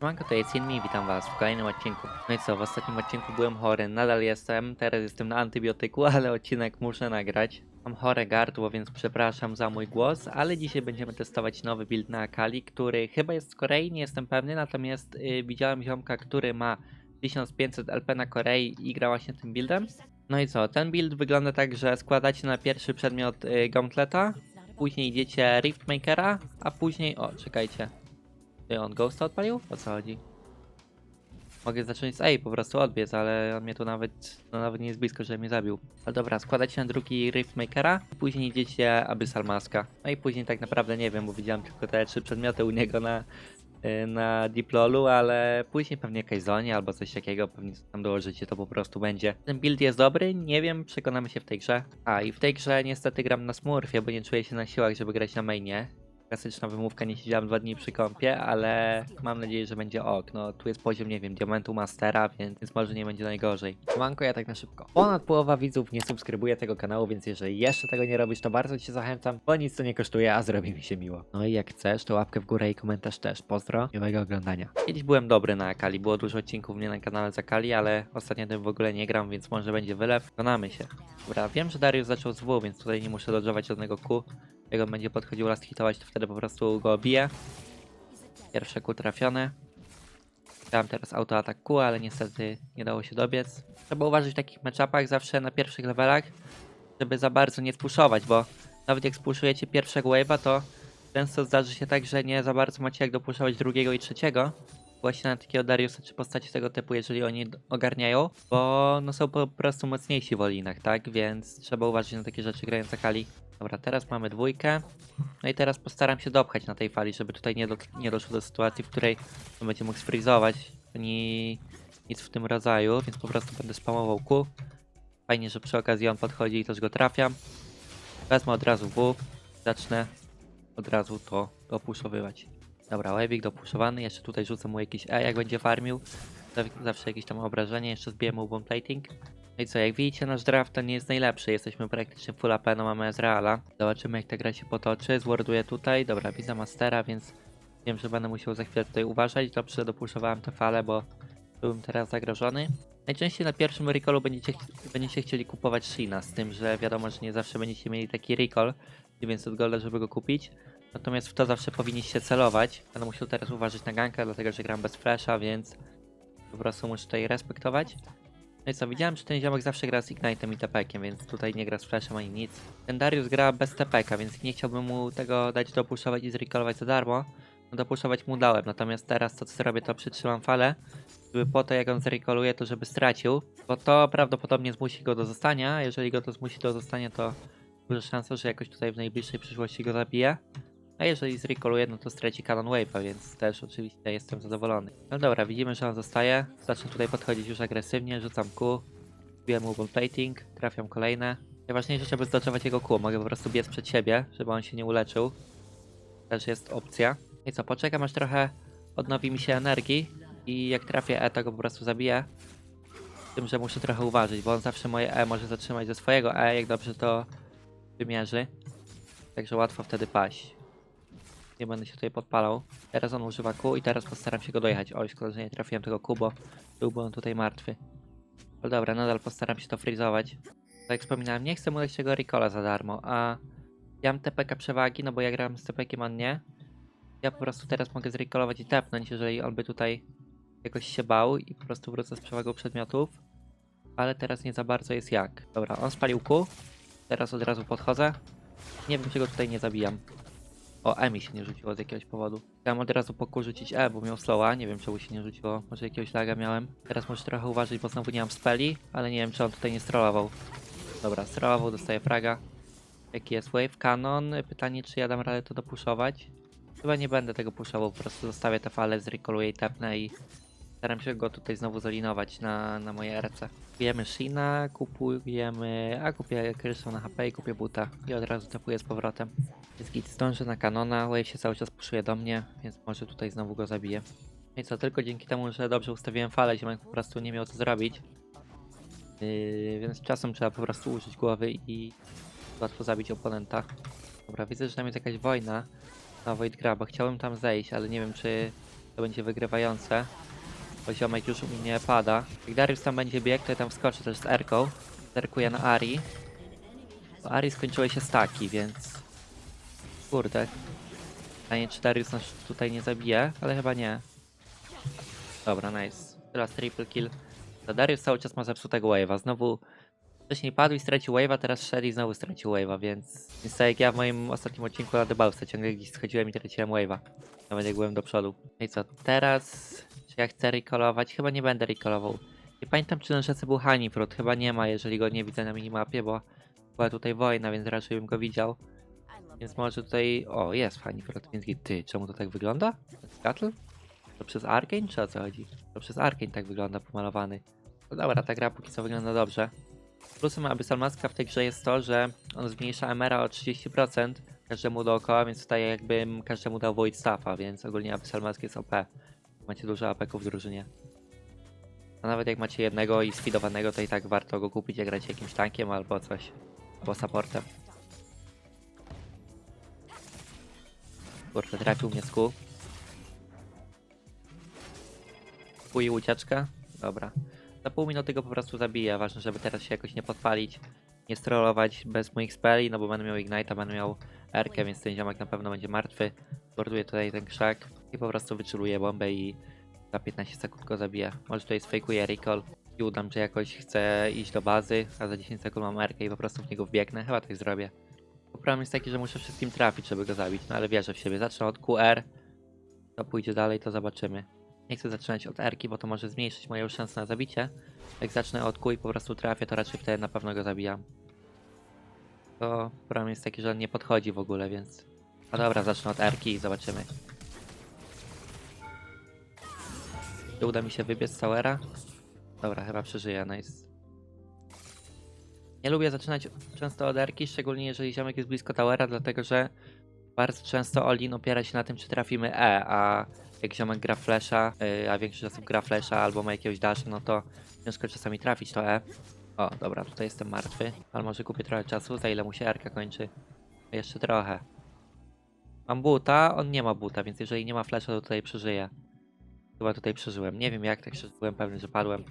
Siemanko, to jest Inmi, witam was w kolejnym odcinku. No i co, w ostatnim odcinku byłem chory, nadal jestem, teraz jestem na antybiotyku, ale odcinek muszę nagrać. Mam chore gardło, więc przepraszam za mój głos, ale dzisiaj będziemy testować nowy build na Akali, który chyba jest z Korei, nie jestem pewny, natomiast y, widziałem ziomka, który ma 1500 LP na Korei i gra właśnie tym buildem. No i co, ten build wygląda tak, że składacie na pierwszy przedmiot y, Gauntleta, później idziecie Riftmakera, a później, o czekajcie, ty, on Ghosta odpalił? O co chodzi? Mogę zacząć z A po prostu odbiec, ale on mnie tu nawet, no nawet nie jest blisko, żeby mnie zabił. Ale dobra, składacie na drugi Riftmakera, później idziecie Abyssal Maska. No i później tak naprawdę nie wiem, bo widziałem tylko te trzy przedmioty u niego na, y, na Diplolu, ale później pewnie jakaś zonie albo coś takiego, pewnie tam dołożycie, to po prostu będzie. Ten build jest dobry, nie wiem, przekonamy się w tej grze. A i w tej grze niestety gram na Smurfie, bo nie czuję się na siłach, żeby grać na mainie klasyczna wymówka, nie siedziałem dwa dni przy kąpie, ale mam nadzieję, że będzie ok. No tu jest poziom, nie wiem, diamentu mastera, więc, więc może nie będzie najgorzej. Manko, ja tak na szybko. Ponad połowa widzów nie subskrybuje tego kanału, więc jeżeli jeszcze tego nie robisz, to bardzo cię zachęcam, bo nic to nie kosztuje, a zrobi mi się miło. No i jak chcesz, to łapkę w górę i komentarz też. Pozdro, miłego oglądania. Kiedyś byłem dobry na Akali, było dużo odcinków mnie na kanale z Akali, ale ostatnio tym w ogóle nie gram, więc może będzie wylew. Konamy się. Dobra, wiem, że Darius zaczął z W, więc tutaj nie muszę dodżować żadnego Q. Jak on będzie podchodził last hitować, to wtedy po prostu go obiję. Pierwsze Q trafione. Chciałem teraz autoatak Q, ale niestety nie dało się dobiec. Trzeba uważać w takich matchupach zawsze na pierwszych levelach, żeby za bardzo nie spuszować, bo nawet jak spuszujecie pierwszego wave'a, to często zdarzy się tak, że nie za bardzo macie jak dopuszować drugiego i trzeciego. Właśnie na takiego Dariusa czy postaci tego typu, jeżeli oni ogarniają, bo no są po prostu mocniejsi w olinach, tak? Więc trzeba uważać na takie rzeczy grając Akali. Dobra, teraz mamy dwójkę. No i teraz postaram się dopchać na tej fali, żeby tutaj nie, do, nie doszło do sytuacji, w której on będzie mógł sfrizować, ani nic w tym rodzaju, więc po prostu będę spamował Q. Fajnie, że przy okazji on podchodzi i też go trafiam. Wezmę od razu W, zacznę od razu to dopuszowywać. Dobra, łebik dopuszowany, jeszcze tutaj rzucę mu jakiś E, jak będzie farmił. Zaw- Zawsze jakieś tam obrażenie, jeszcze zbiję mu bomb plating. No i co, jak widzicie, nasz draft to nie jest najlepszy. Jesteśmy praktycznie full AP, no mamy Ezreala. Zobaczymy, jak ta gra się potoczy. Zworduję tutaj. Dobra, widzę Mastera, więc wiem, że będę musiał za chwilę tutaj uważać. Dobrze dopuszowałem te fale, bo byłem teraz zagrożony. Najczęściej na pierwszym recallu będziecie, będziecie chcieli kupować Shina, z tym, że wiadomo, że nie zawsze będziecie mieli taki recall, 900 golda, żeby go kupić. Natomiast w to zawsze powinniście celować. Będę musiał teraz uważać na ganka, dlatego że gram bez flasha, więc po prostu muszę tutaj respektować. No i co, widziałem, że ten ziomek zawsze gra z Ignite'em i TP-kiem, więc tutaj nie gra z flashem ani nic. Ten Darius gra bez TP-ka, więc nie chciałbym mu tego dać dopuszować i zrecallować za darmo. No dopuszować mu dałem, natomiast teraz to co zrobię, to przytrzymam falę, żeby po to jak on zrecalluje, to żeby stracił, bo to prawdopodobnie zmusi go do zostania, jeżeli go to zmusi do zostania, to duża szansa, że jakoś tutaj w najbliższej przyszłości go zabije. A jeżeli zrekoluje, no to straci Canon Wave'a, więc też oczywiście jestem zadowolony. No dobra, widzimy, że on zostaje. Zacznę tutaj podchodzić już agresywnie, rzucam Q, wbiję mu plating, trafiam kolejne. Najważniejsze, żeby zdoczować jego Q. Mogę po prostu biec przed siebie, żeby on się nie uleczył. Też jest opcja. I co, poczekam aż trochę odnowi mi się energii i jak trafię E, to go po prostu zabiję. Z tym, że muszę trochę uważać, bo on zawsze moje E może zatrzymać ze swojego E, jak dobrze to wymierzy. Także łatwo wtedy paść. Nie będę się tutaj podpalał. Teraz on używa Q i teraz postaram się go dojechać. Oj, szkoda, że nie trafiłem tego Q, bo byłby on tutaj martwy. Ale dobra, nadal postaram się to freezować. Tak jak wspominałem, nie chcę mu dać tego recola za darmo, a ja mam TPK przewagi, no bo ja gram z TPkiem, on nie. Ja po prostu teraz mogę zrecallować i tepnąć, jeżeli on by tutaj jakoś się bał i po prostu wrócę z przewagą przedmiotów. Ale teraz nie za bardzo jest jak. Dobra, on spalił Q. Teraz od razu podchodzę. Nie wiem, czy go tutaj nie zabijam. O, E mi się nie rzuciło z jakiegoś powodu. Chciałem od razu poku rzucić E, bo miał slowa. Nie wiem, czemu się nie rzuciło. Może jakiegoś laga miałem. Teraz muszę trochę uważać, bo znowu nie mam speli, ale nie wiem, czy on tutaj nie strollował. Dobra, strollował, dostaje fraga. Jaki jest wave? Canon. Pytanie, czy ja dam radę to dopuszować? Chyba nie będę tego puszował, po prostu zostawię te fale, zrecoluję i tepnę i staram się go tutaj znowu zalinować na, na moje RC. Kupujemy Shina, kupujemy... a kupię Kryszą na HP i kupię buta i od razu tepuję z powrotem. Jest git, zdążę na kanona, wave się cały czas puszuje do mnie, więc może tutaj znowu go zabiję. No i co, tylko dzięki temu, że dobrze ustawiłem falę, ziomek po prostu nie miał co zrobić. Yy, więc czasem trzeba po prostu użyć głowy i łatwo zabić oponenta. Dobra, widzę, że tam jest jakaś wojna na Void Gra, bo chciałem tam zejść, ale nie wiem czy To będzie wygrywające. Poziomek już u mnie pada. Jak Darius tam będzie biegł, to ja tam wskoczę też z Erką. Zerkuję na Ari. Bo Ari skończyły się staki, więc... Kurde. Pytanie, czy Darius nas tutaj nie zabije, ale chyba nie. Dobra, nice. Teraz triple kill. To Darius cały czas ma zepsutego wave'a. Znowu wcześniej padł i stracił wave'a, teraz szedł i znowu stracił wave'a, więc... Więc tak jak ja w moim ostatnim odcinku na Debausa ciągle gdzieś schodziłem i traciłem wave'a. Nawet jak byłem do przodu. No I co, teraz... Czy ja chcę recallować? Chyba nie będę recallował. Nie pamiętam czy na rzece był Honeyfruit, chyba nie ma, jeżeli go nie widzę na minimapie, bo była tutaj wojna, więc raczej bym go widział. Więc może tutaj... O, jest więc git. ty, czemu to tak wygląda? Scuttle? To przez Arkane, czy o co chodzi? To przez Arkane tak wygląda pomalowany. No dobra, ta gra póki co wygląda dobrze. Plusem Abyssal Maska w tej grze jest to, że on zmniejsza MR o 30% każdemu dookoła, więc tutaj jakbym każdemu dał Void Staffa, więc ogólnie Abyssal Mask jest OP. Macie dużo apeków w drużynie. A nawet jak macie jednego i sfidowanego, to i tak warto go kupić, jak gracie jakimś tankiem albo coś. Albo supportem. Kurde, trafił mnie sku. Kuj ucieczkę. Dobra. Za pół minuty go po prostu zabiję. Ważne, żeby teraz się jakoś nie podpalić. Nie strollować bez moich speli, no bo będę miał Ignite'a, będę miał Erkę, więc ten ziomek na pewno będzie martwy. Borduję tutaj ten krzak i po prostu wyczuluję bombę i za 15 sekund go zabiję. Może tutaj sfejkuję recall i udam, że jakoś chcę iść do bazy, a za 10 sekund mam Erkę i po prostu w niego wbiegnę. Chyba tak zrobię. Problem jest taki, że muszę wszystkim trafić, żeby go zabić, no ale wierzę w siebie. Zacznę od QR, to pójdzie dalej, to zobaczymy. Nie chcę zaczynać od Erki, bo to może zmniejszyć moją szansę na zabicie. Jak zacznę od Q i po prostu trafię, to raczej wtedy na pewno go zabijam. To problem jest taki, że on nie podchodzi w ogóle, więc... No dobra, zacznę od Erki i zobaczymy. Czy uda mi się wybiec z Towera? Dobra, chyba przeżyję, nice. Nie lubię zaczynać często od Erki, szczególnie jeżeli ziomek jest blisko Towera, dlatego że bardzo często Olin opiera się na tym, czy trafimy E, a jak ziomek gra flasha, yy, a większość osób gra flasha albo ma jakiegoś dasha, no to ciężko czasami trafić to E. O, dobra, tutaj jestem martwy, ale może kupię trochę czasu, za ile mu się Erka kończy. Jeszcze trochę. Mam buta, on nie ma buta, więc jeżeli nie ma flasha, to tutaj przeżyję. Chyba tutaj przeżyłem. Nie wiem jak, tak szczerze byłem pewny, że padłem.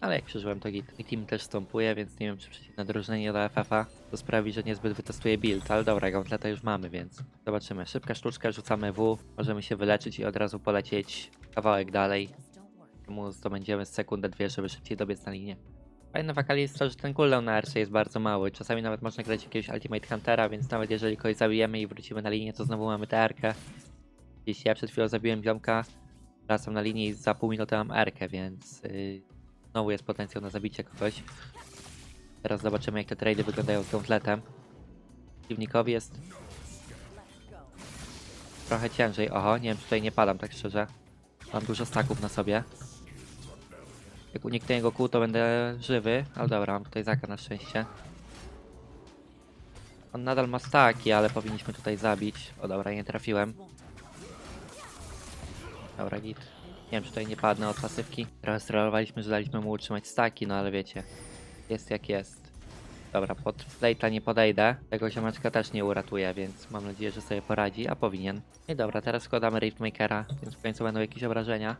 Ale jak przeżyłem to. I team też stąpuje, więc nie wiem czy przeciwne drużynie do FF-a to sprawi, że niezbyt wytestuje build, ale dobra, gauntleta już mamy, więc zobaczymy. Szybka sztuczka, rzucamy W, możemy się wyleczyć i od razu polecieć kawałek dalej. Mu zdobędziemy sekundę, dwie, żeby szybciej dobiec na linię. Fajne w Akali jest to, że ten cooldown na RC jest bardzo mały. Czasami nawet można grać jakiegoś Ultimate Huntera, więc nawet jeżeli kogoś zabijemy i wrócimy na linię, to znowu mamy TR-kę. Jeśli ja przed chwilą zabiłem ziomka, wracam na linię i za pół minuty mam R-kę, więc yy, znowu jest potencjał na zabicie kogoś. Teraz zobaczymy jak te trady wyglądają z gauntletem. Przeciwnikowi jest trochę ciężej. Oho, nie wiem, czy tutaj nie padam tak szczerze. Mam dużo staków na sobie. Jak uniknę jego kół, to będę żywy. Ale dobra, mam tutaj Zaka na szczęście. On nadal ma staki, ale powinniśmy tutaj zabić. O dobra, nie trafiłem. Dobra, git. Nie wiem, czy tutaj nie padnę od pasywki. Trochę strollowaliśmy, że daliśmy mu utrzymać staki, no ale wiecie. Jest jak jest. Dobra, pod plate'a nie podejdę. Tego ziomeczka też nie uratuję, więc mam nadzieję, że sobie poradzi, a powinien. I dobra, teraz składamy Riftmakera, więc w końcu będą jakieś obrażenia.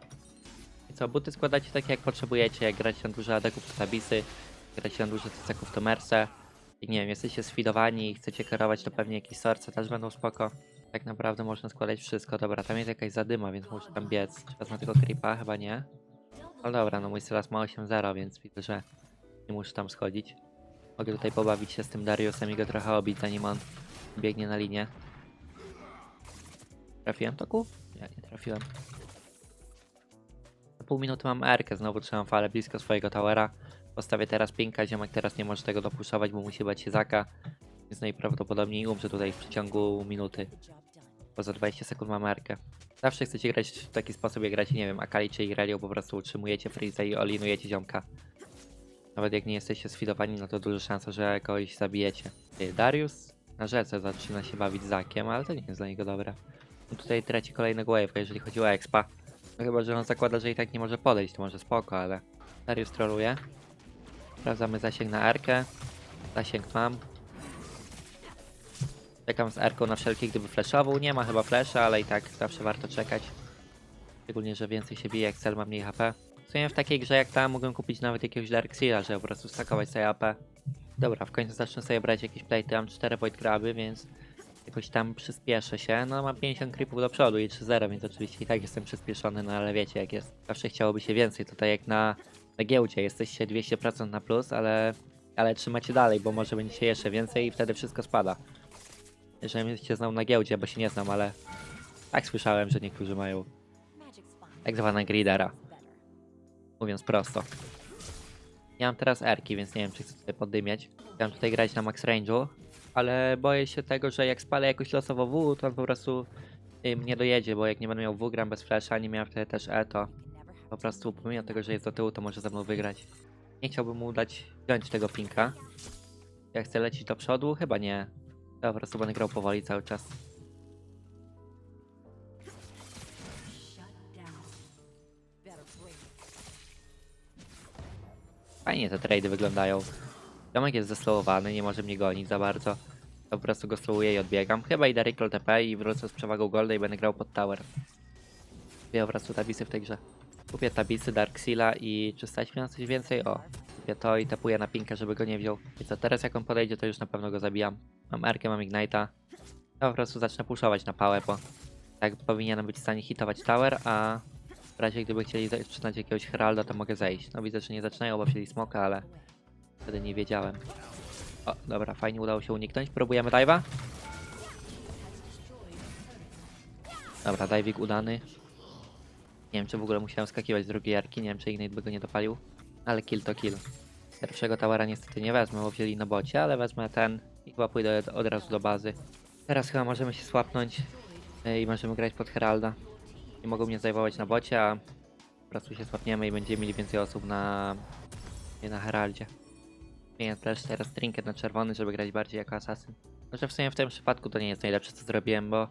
I co, buty składacie takie jak potrzebujecie, jak gracie na duże adeków to tabisy, gracie na duże ceków to merse. I nie wiem, jesteście sfidowani i chcecie kierować, to pewnie jakieś sorce też będą spoko. Tak naprawdę można składać wszystko. Dobra, tam jest jakaś zadyma, więc muszę tam biec. Czy wezmę tego creepa? Chyba nie. No dobra, no mój Sylas ma 8-0, więc widzę, że nie muszę tam schodzić. Mogę tutaj pobawić się z tym Dariusem i go trochę obić, zanim on biegnie na linię. Trafiłem to ku? Nie, nie trafiłem. Za pół minuty mam Erkę, znowu trzymam falę blisko swojego towera. Postawię teraz pinka, ziomek teraz nie może tego dopuszczować, bo musi bać się Zaka. Więc najprawdopodobniej umrze tutaj w przeciągu minuty. Bo za 20 sekund mam Erkę. Zawsze chcecie grać w taki sposób, jak gracie, nie wiem, Akali czy Irelia, po prostu utrzymujecie Freeza i olinujecie ziomka. Nawet jak nie jesteście sfidowani, no to duża szansa, że kogoś zabijecie. Darius na rzece zaczyna się bawić Zakiem, ale to nie jest dla niego dobre. No tutaj traci kolejnego wave'a, jeżeli chodzi o expa. No chyba, że on zakłada, że i tak nie może podejść, to może spoko, ale... Darius troluje. Sprawdzamy zasięg na Erkę. Zasięg mam. Czekam z Erką na wszelkie, gdyby flashował. Nie ma chyba flasha, ale i tak zawsze warto czekać. Szczególnie, że więcej się bije, jak cel ma mniej HP. W sumie w takiej grze jak ta mogłem kupić nawet jakiegoś Darkseera, żeby po prostu stakować sobie AP. Dobra, w końcu zacznę sobie brać jakieś plate. Mam 4 void graby, więc jakoś tam przyspieszę się. No mam 50 creepów do przodu i 3-0, więc oczywiście i tak jestem przyspieszony, no ale wiecie jak jest. Zawsze chciałoby się więcej, tutaj jak na, na giełdzie jesteście 200% na plus, ale, ale trzymacie dalej, bo może będzie się jeszcze więcej i wtedy wszystko spada. Jeżeli się znał na giełdzie, bo się nie znam, ale tak słyszałem, że niektórzy mają tak zwane gridera, mówiąc prosto. Ja mam teraz erki, więc nie wiem, czy chcę tutaj poddymiać. Chciałem tutaj grać na max range'u, ale boję się tego, że jak spalę jakoś losowo W, to on po prostu y, mnie dojedzie, bo jak nie będę miał W, gram bez flasha, nie miałem wtedy też E, to po prostu pomimo tego, że jest do tyłu, to może ze mną wygrać. Nie chciałbym mu dać wziąć tego pinka. Ja chcę lecieć do przodu? Chyba nie. Po prostu będę grał powoli cały czas. Fajnie te trady wyglądają. Domek jest zeslowowany, nie może mnie gonić za bardzo. To po prostu go slowuję i odbiegam. Chyba idę recall TP i wrócę z przewagą golda i będę grał pod tower. Kupię po prostu tabisy w tej grze. Kupię tabisy Darkseala i czy stać mi na coś więcej? O, kupię to i tapuję na pinkę, żeby go nie wziął. I co, teraz jak on podejdzie, to już na pewno go zabijam. Mam Erkę, mam Ignite'a. Ja po prostu zacznę puszować na pałę, bo tak powinienem być w stanie hitować tower, a w razie gdyby chcieli zaczynać jakiegoś Heralda, to mogę zejść. No widzę, że nie zaczynają, bo wzięli smoka, ale wtedy nie wiedziałem. O, dobra, fajnie udało się uniknąć. Próbujemy dive'a. Dobra, dive'ik udany. Nie wiem, czy w ogóle musiałem skakiwać z drugiej jarki, nie wiem, czy Ignite by go nie dopalił. Ale kill to kill. Pierwszego towera niestety nie wezmę, bo wzięli na bocie, ale wezmę ten i chyba pójdę od- razu do bazy. Teraz chyba możemy się swapnąć e, i możemy grać pod Heralda. Nie mogą mnie zajmować na bocie, a po prostu się swapniemy i będziemy mieli więcej osób na, na Heraldzie. Zmienię też teraz trinket na czerwony, żeby grać bardziej jako asasyn. Może w sumie w tym przypadku to nie jest najlepsze co zrobiłem, bo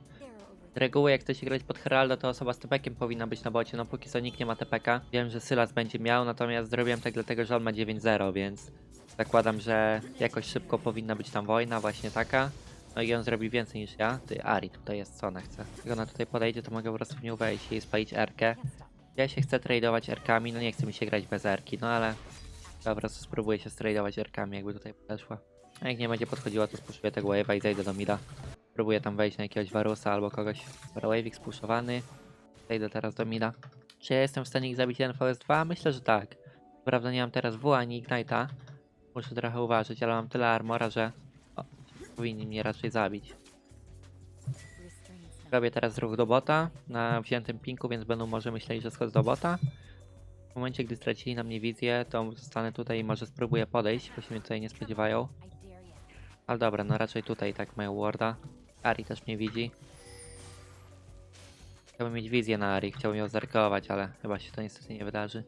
z reguły jak chce się grać pod Heralda, to osoba z tepekiem powinna być na bocie, no póki co nikt nie ma tepeka. Wiem, że Sylas będzie miał, natomiast zrobiłem tak dlatego, że on ma 9-0, więc zakładam, że jakoś szybko powinna być tam wojna, właśnie taka. No i on zrobi więcej niż ja. Ty, Ari tutaj jest, co ona chce. Jak ona tutaj podejdzie, to mogę po prostu w nią wejść i spalić Erkę. Ja się chcę tradeować Erkami, no nie chce mi się grać bez Erki, no ale ja po prostu spróbuję się stradeować Erkami, jakby tutaj podeszła. A jak nie będzie podchodziła, to spuszuję tego wave'a i zejdę do mida. Próbuję tam wejść na jakiegoś Varusa albo kogoś. Dobra, wave'ik spuszowany. Zejdę teraz do mida. Czy ja jestem w stanie ich zabić NVS2? Myślę, że tak. Prawda nie mam teraz W ani Ignite'a. Muszę trochę uważać, ale mam tyle armora, że o, powinni mnie raczej zabić. Robię teraz ruch do bota na wziętym pinku, więc będą może myśleli, że schodzę do bota. W momencie, gdy stracili na mnie wizję, to zostanę tutaj i może spróbuję podejść, bo się mnie tutaj nie spodziewają. Ale dobra, no raczej tutaj tak mają warda. Ari też mnie widzi. Chciałbym mieć wizję na Ari, chciałbym ją zerkować, ale chyba się to niestety nie wydarzy.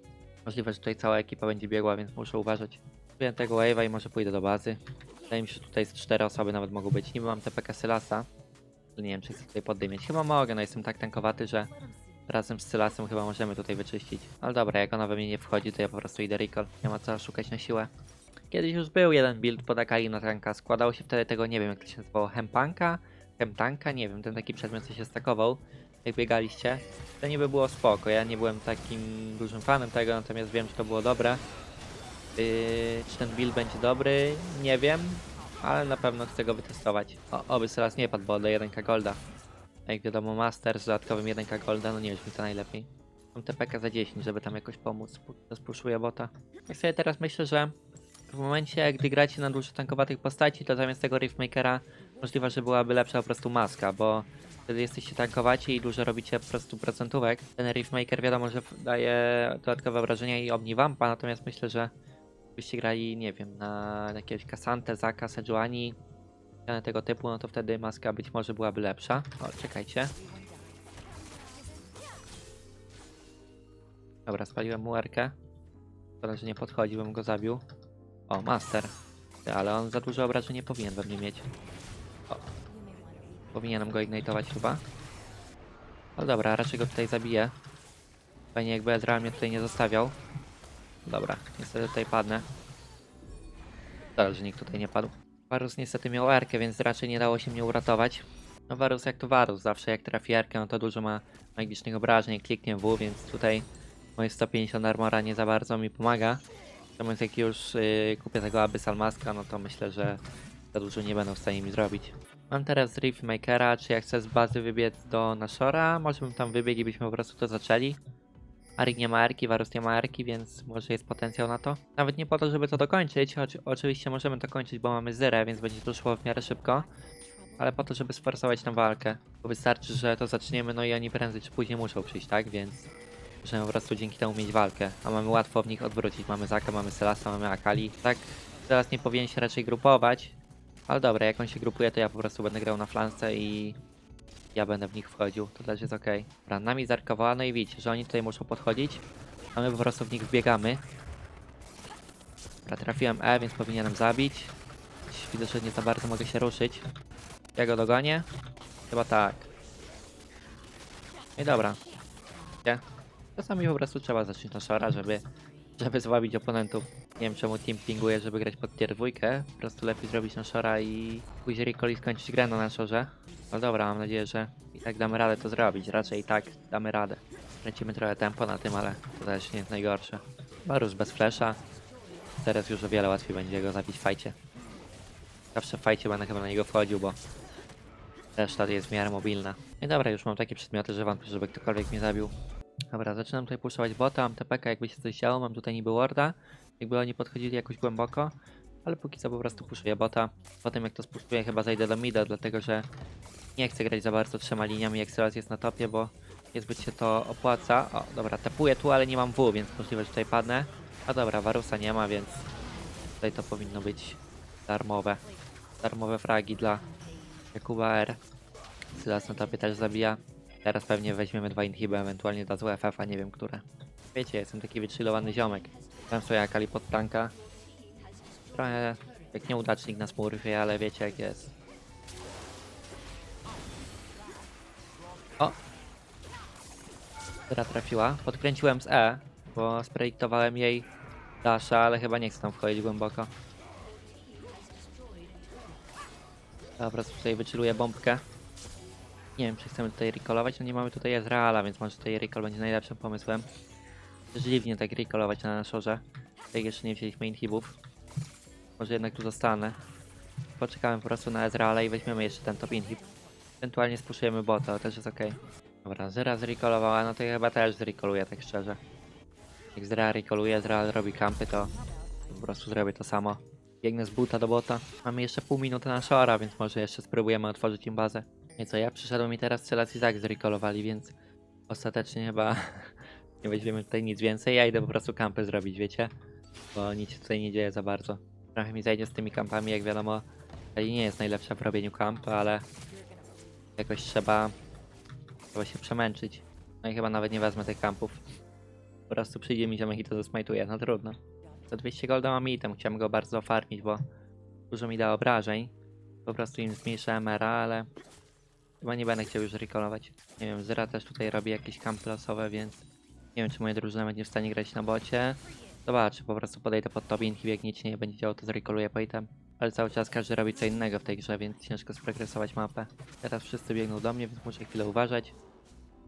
Możliwe, że tutaj cała ekipa będzie biegła, więc muszę uważać. Kupiłem tego wave'a i może pójdę do bazy. Wydaje mi się, że tutaj z cztery osoby nawet mogą być. Niby mam TPK Sylasa. Nie wiem, czy chcę tutaj poddymiać. Chyba mogę, no jestem tak tankowaty, że razem z Sylasem chyba możemy tutaj wyczyścić. Ale dobra, jak ona we mnie nie wchodzi, to ja po prostu idę recall. Nie ma co szukać na siłę. Kiedyś już był jeden build pod Akali na tanka. Składało się wtedy tego, nie wiem jak to się nazywało, Hempanka? Hemtanka? Nie wiem, ten taki przedmiot co się stakował. Jak biegaliście. To niby było spoko. Ja nie byłem takim dużym fanem tego, natomiast wiem, że to było dobre. Yy, czy ten build będzie dobry? Nie wiem, ale na pewno chcę go wytestować. O, oby teraz nie padł, bo oddaję 1k golda. A Jak wiadomo, Master z dodatkowym 1k golda, no nie brzmi to najlepiej. Mam TPK za 10, żeby tam jakoś pomóc. To spuszuję bota. Jak sobie teraz myślę, że w momencie, gdy gracie na dużo tankowatych postaci, to zamiast tego Riftmakera możliwe, że byłaby lepsza po prostu maska, bo wtedy jesteście tankowaci i dużo robicie po prostu procentówek. Ten Riftmaker wiadomo, że daje dodatkowe wrażenia i obni wampa, natomiast myślę, że byście grali, nie wiem, na jakiegoś Kasantę, Zaka, Sejuani, ściany tego typu, no to wtedy maska być może byłaby lepsza. O, czekajcie. Dobra, spaliłem mu Erkę. Szkoda, że nie podchodzi, bym go zabił. O, Master. Ale on za dużo obrażeń nie powinien we mnie mieć. O. Powinienem go ignitować chyba. No dobra, raczej go tutaj zabiję. Fajnie jakby Ezra mnie tutaj nie zostawiał. Dobra, niestety tutaj padnę. Dobrze, że nikt tutaj nie padł. Varus niestety miał erkę, więc raczej nie dało się mnie uratować. No Varus jak to Varus, zawsze jak trafi Jarkę, no to dużo ma magicznych obrażeń, kliknie W, więc tutaj moje 150 armora nie za bardzo mi pomaga. Natomiast jak już yy, kupię tego Abyssal Maska, no to myślę, że za dużo nie będą w stanie mi zrobić. Mam teraz Rift Makera, czy jak chcę z bazy wybiec do Nashora, może bym tam wybiegł i byśmy po prostu to zaczęli. Arik nie ma Arki, Varus nie ma Arki, więc może jest potencjał na to. Nawet nie po to, żeby to dokończyć, choć oczywiście możemy to kończyć, bo mamy zerę, więc będzie to szło w miarę szybko. Ale po to, żeby sforsować tę walkę. Bo wystarczy, że to zaczniemy, no i oni prędzej czy później muszą przyjść, tak? Więc możemy po prostu dzięki temu mieć walkę. A mamy łatwo w nich odwrócić. Mamy Zaka, mamy Selasa, mamy Akali. Tak, teraz nie powinien się raczej grupować. Ale dobra, jak on się grupuje, to ja po prostu będę grał na flance i ja będę w nich wchodził. To też jest ok. Dobra, nami zarkowała, no i widzicie, że oni tutaj muszą podchodzić. A my po prostu w nich wbiegamy. Dobra, trafiłem E, więc powinienem zabić. Widzę, że nie za bardzo mogę się ruszyć. Ja go dogonię? Chyba tak. No i dobra. Nie? Czasami po prostu trzeba zacząć na szora, żeby, żeby zwabić oponentów. Nie wiem czemu team pinguje, żeby grać pod tier dwójkę. Po prostu lepiej zrobić na szora i później recall i skończyć grę na naszorze. No dobra, mam nadzieję, że i tak damy radę to zrobić. Raczej i tak damy radę. Lecimy trochę tempo na tym, ale to też nie jest najgorsze. Barus bez flesza. Teraz już o wiele łatwiej będzie go zabić w fajcie. Zawsze w fajcie będę chyba na niego wchodził, bo reszta jest w miarę mobilna. No i dobra, już mam takie przedmioty, że wątpię, żeby ktokolwiek mnie zabił. Dobra, zaczynam tutaj puszować bota, mam TPK, jakby się coś działo, mam tutaj niby warda, jakby oni podchodzili jakoś głęboko, ale póki co po prostu puszuję bota. Potem jak to spuszuję, chyba zajdę do mida, dlatego że nie chcę grać za bardzo trzema liniami, jak Sylas jest na topie, bo niezbyt się to opłaca. O, dobra, tapuję tu, ale nie mam W, więc możliwe, że tutaj padnę. A dobra, Warusa nie ma, więc tutaj to powinno być darmowe. Darmowe fragi dla Jakuba R. Sylas na topie też zabija. Teraz pewnie weźmiemy dwa inhiby, ewentualnie da złe FF, a nie wiem które. Wiecie, jestem taki wychillowany ziomek. Tam sobie Akali pod tanka. Trochę jak nieudacznik na smurfie, ale wiecie jak jest. O! Która trafiła. Podkręciłem z E, bo sprejektowałem jej dasha, ale chyba nie chcę tam wchodzić głęboko. Dobra, tutaj wyczuruję bombkę. Nie wiem, czy chcemy tutaj recallować, no nie mamy tutaj Ezreala, więc może tutaj recall będzie najlepszym pomysłem. Żliwnie tak recallować na naszorze. Jak jeszcze nie wzięliśmy inhibów. Może jednak tu zostanę. Poczekamy po prostu na Ezreala i weźmiemy jeszcze ten top inhib. Ewentualnie spuszujemy bota, też jest ok. Dobra, Zera zrecallowała, no to ja chyba też zrecalluję, tak szczerze. Jak Zera recalluje, Ezreal robi kampy, to po prostu zrobię to samo. Biegnę z buta do bota. Mamy jeszcze pół minuty na shora, więc może jeszcze spróbujemy otworzyć im bazę. I co, ja przyszedłem i teraz Sylas i Zak zrecallowali, więc ostatecznie chyba nie weźmiemy tutaj nic więcej. Ja idę po prostu kampy zrobić, wiecie? Bo nic się tutaj nie dzieje za bardzo. Trochę mi zajdzie z tymi kampami, jak wiadomo. Eli nie jest najlepsza w robieniu kamp, ale jakoś trzeba, trzeba się przemęczyć. No i chyba nawet nie wezmę tych kampów. Po prostu przyjdzie mi ziomek i to zasmajtuje, no trudno. Za 200 golda mam item, chciałem go bardzo farmić, bo dużo mi da obrażeń. Po prostu im zmniejszę MR, ale chyba nie będę chciał już recallować. Nie wiem, Zyra też tutaj robi jakieś kampy losowe, więc nie wiem, czy moja drużyna będzie w stanie grać na bocie. Zobaczę, po prostu podejdę pod jak nic się nie będzie działo, to zrecalluję po item. Ale cały czas każdy robi co innego w tej grze, więc ciężko sprogresować mapę. Teraz wszyscy biegną do mnie, więc muszę chwilę uważać.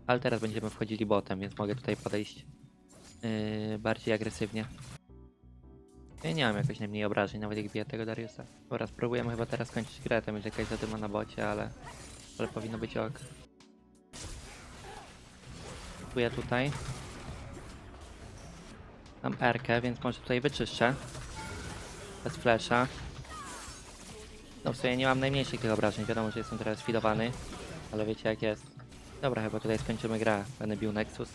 Ale teraz będziemy wchodzili botem, więc mogę tutaj podejść yy, bardziej agresywnie. Ja nie mam jakoś najmniej obrażeń, nawet jak biję tego Dariusa. Dobra, spróbujemy chyba teraz kończyć grę, tam jest jakaś zadyma na bocie, ale, ale powinno być ok. Kupuję tutaj. Mam R-kę, więc może tutaj wyczyszczę. Bez flesza. No w sumie nie mam najmniejszych tych obrażeń, wiadomo, że jestem teraz fidowany, ale wiecie jak jest. Dobra, chyba tutaj skończymy grę. Będę bił Nexus.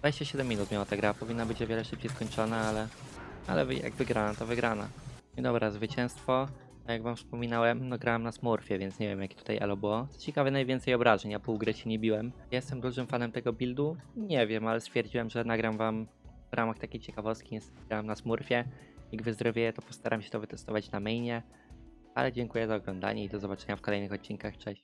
27 minut miała ta gra, powinna być o wiele szybciej skończona, ale ale jak wygrana, to wygrana. I dobra, zwycięstwo. A jak wam wspominałem, no grałem na Smurfie, więc nie wiem jakie tutaj elo było. Co ciekawe, najwięcej obrażeń, ja pół gry się nie biłem. Jestem dużym fanem tego buildu? Nie wiem, ale stwierdziłem, że nagram wam w ramach takiej ciekawostki, grałem na Smurfie. Jak wyzdrowieję, to postaram się to wytestować na mainie. Ale dziękuję za oglądanie i do zobaczenia w kolejnych odcinkach. Cześć.